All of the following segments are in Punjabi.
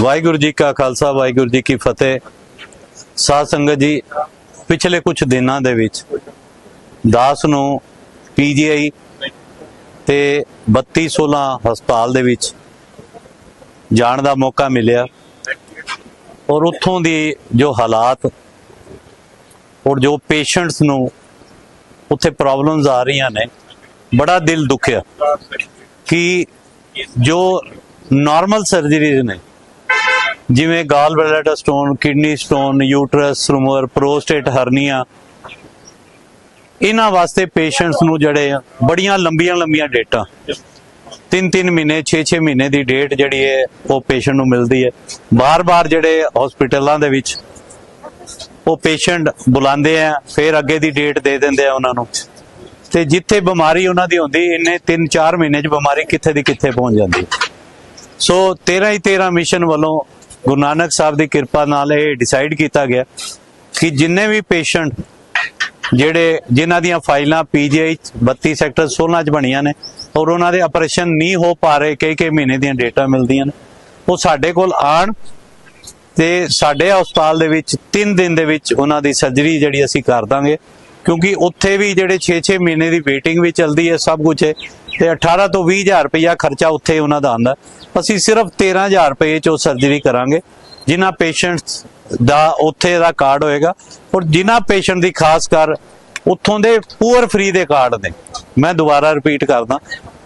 ਵਾਹਿਗੁਰੂ ਜੀ ਕਾ ਖਾਲਸਾ, ਵਾਹਿਗੁਰੂ ਜੀ ਕੀ ਫਤਿਹ। ਸਾਧ ਸੰਗਤ ਜੀ, ਪਿਛਲੇ ਕੁਝ ਦਿਨਾਂ ਦੇ ਵਿੱਚ ਦਾਸ ਨੂੰ ਪੀਜੀਆਈ ਤੇ 3216 ਹਸਪਤਾਲ ਦੇ ਵਿੱਚ ਜਾਣ ਦਾ ਮੌਕਾ ਮਿਲਿਆ ਔਰ ਉੱਥੋਂ ਦੀ ਜੋ ਹਾਲਾਤ ਔਰ ਜੋ ਪੇਸ਼ੈਂਟਸ ਨੂੰ ਉੱਥੇ ਪ੍ਰੋਬਲਮਸ ਆ ਰਹੀਆਂ ਨੇ, ਬੜਾ ਦਿਲ ਦੁਖਿਆ ਕਿ ਜੋ ਨਾਰਮਲ ਸਰਜਰੀਜ਼ ਨੇ ਜਿਵੇਂ gall bladder stone kidney stone uterus remover prostate hernia ਇਹਨਾਂ ਵਾਸਤੇ ਪੇਸ਼ੈਂਟਸ ਨੂੰ ਜਿਹੜੇ ਆ, ਬੜੀਆਂ ਲੰਬੀਆਂ ਲੰਬੀਆਂ ਡੇਟਾਂ। 3-3 ਮਹੀਨੇ 6-6 ਮਹੀਨੇ ਦੀ ਡੇਟ ਜਿਹੜੀ ਹੈ, ਉਹ ਪੇਸ਼ੈਂਟ ਨੂੰ ਮਿਲਦੀ ਹੈ। ਬਾਰ-ਬਾਰ ਜਿਹੜੇ ਹਸਪੀਟਲਾਂ ਦੇ ਵਿੱਚ ਉਹ ਪੇਸ਼ੈਂਟ ਬੁਲਾਉਂਦੇ ਆ, ਫਿਰ ਅੱਗੇ ਦੀ ਡੇਟ ਦੇ ਦਿੰਦੇ ਆ ਉਹਨਾਂ ਨੂੰ। ਤੇ ਜਿੱਥੇ ਬਿਮਾਰੀ ਉਹਨਾਂ ਦੀ ਹੁੰਦੀ, ਇੰਨੇ 3-4 ਮਹੀਨੇ 'ਚ ਬਿਮਾਰੀ ਕਿੱਥੇ ਦੀ ਕਿੱਥੇ ਪਹੁੰਚ ਜਾਂਦੀ ਸੋ 13 ਹੀ 13 ਮਿਸ਼ਨ ਵੱਲੋਂ ਗੁਰੂ ਨਾਨਕ ਸਾਹਿਬ ਦੀ ਕਿਰਪਾ ਨਾਲ ਇਹ ਡਿਸਾਈਡ ਕੀਤਾ ਗਿਆ ਕਿ ਜਿੰਨੇ ਵੀ ਪੇਸ਼ੈਂਟ ਜਿਹੜੇ ਜਿਨ੍ਹਾਂ ਦੀਆਂ ਫਾਈਲਾਂ ਪੀਜੀਆਈ 32 ਸੈਕਟਰ 16 ਚ ਬਣੀਆਂ ਨੇ ਔਰ ਉਹਨਾਂ ਦੇ ਆਪਰੇਸ਼ਨ ਨਹੀਂ ਹੋ ਪਾ ਰਹੇ, ਕਈ ਕਈ ਮਹੀਨੇ ਦੀਆਂ ਡੇਟਾ ਮਿਲਦੀਆਂ ਨੇ, ਉਹ ਸਾਡੇ ਕੋਲ ਆਣ ਤੇ ਸਾਡੇ ਹਸਪਤਾਲ ਦੇ ਵਿੱਚ 3 ਦਿਨ ਦੇ ਵਿੱਚ ਉਹਨਾਂ ਦੀ ਸਰਜਰੀ ਜਿਹੜੀ ਅਸੀਂ ਕਰ ਦਾਂਗੇ ਕਿਉਂਕਿ ਉੱਥੇ ਵੀ ਜਿਹੜੇ 6-6 ਮਹੀਨੇ ਦੀ ਵੇਟਿੰਗ ਵੀ ਚੱਲਦੀ ਹੈ ਸਭ ਕੁਝ ਹੈ ਤੇ 18 ਤੋਂ 20000 ਰੁਪਇਆ ਖਰਚਾ ਉੱਥੇ ਉਹਨਾਂ ਦਾ ਆਂਦਾ ਅਸੀਂ ਸਿਰਫ 13000 ਰੁਪਏ ਚ ਉਹ ਸਰਜਰੀ ਕਰਾਂਗੇ। ਜਿਨ੍ਹਾਂ ਪੇਸ਼ੈਂਟਸ ਦਾ ਉੱਥੇ ਦਾ ਕਾਰਡ ਹੋਏਗਾ। ਔਰ ਜਿਨ੍ਹਾਂ ਪੇਸ਼ੈਂਟ ਦੀ ਖਾਸ ਕਰ ਉੱਥੋਂ ਦੇ ਪੂਅਰ ਫ੍ਰੀ ਦੇ ਕਾਰਡ ਨੇ, ਮੈਂ ਦੁਬਾਰਾ ਰਿਪੀਟ ਕਰਦਾ।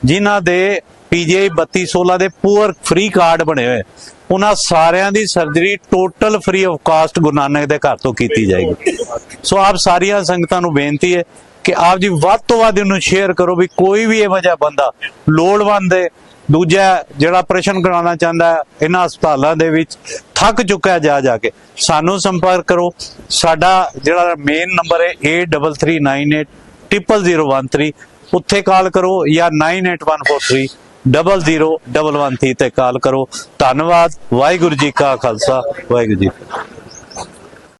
ਜਿਨ੍ਹਾਂ ਦੇ ਪੀਜੀਆਈ 3216 ਦੇ ਪੂਅਰ ਫ੍ਰੀ ਕਾਰਡ ਬਣੇ ਹੋਏ, ਉਹਨਾਂ ਸਾਰਿਆਂ ਦੀ surgery total free of cost Guru Nanak ਦੇ ਘਰ ਤੋਂ ਕੀਤੀ ਜਾਏਗੀ। ਸੋ ਆਪ ਸਾਰੀਆਂ ਸੰਗਤਾਂ ਨੂੰ ਬੇਨਤੀ ਹੈ ਕਿ ਆਪ ਜੀ ਵੱਧ ਤੋਂ ਵੱਧ ਇਹਨੂੰ ਸ਼ੇਅਰ ਕਰੋ ਵੀ ਕੋਈ ਵੀ ਇਹੋ ਜਿਹਾ ਬੰਦਾ ਲੋੜਵੰਦ ਹੈ। ਦੂਜਾ ਜਿਹੜਾ ਆਪਰੇਸ਼ਨ ਕਰਾਉਣਾ ਚਾਹੁੰਦਾ ਹੈ, ਇਹਨਾਂ ਹਸਪਤਾਲਾਂ ਦੇ ਵਿੱਚ ਥੱਕ ਚੁੱਕਾ ਜਾ ਜਾ ਕੇ, ਸਾਨੂੰ ਸੰਪਰਕ ਕਰੋ। ਸਾਡਾ ਜਿਹੜਾ ਮੇਨ ਨੰਬਰ ਹੈ 8398000113 ਉੱਥੇ ਕਾਲ ਕਰੋ ਜਾਂ 98143 001113 ਤੇ ਕਾਲ ਕਰੋ। ਧੰਨਵਾਦ, ਵਾਹਿਗੁਰੂ ਜੀ ਕਾ ਖਾਲਸਾ, ਵਾਹਿਗੁਰੂ ਜੀ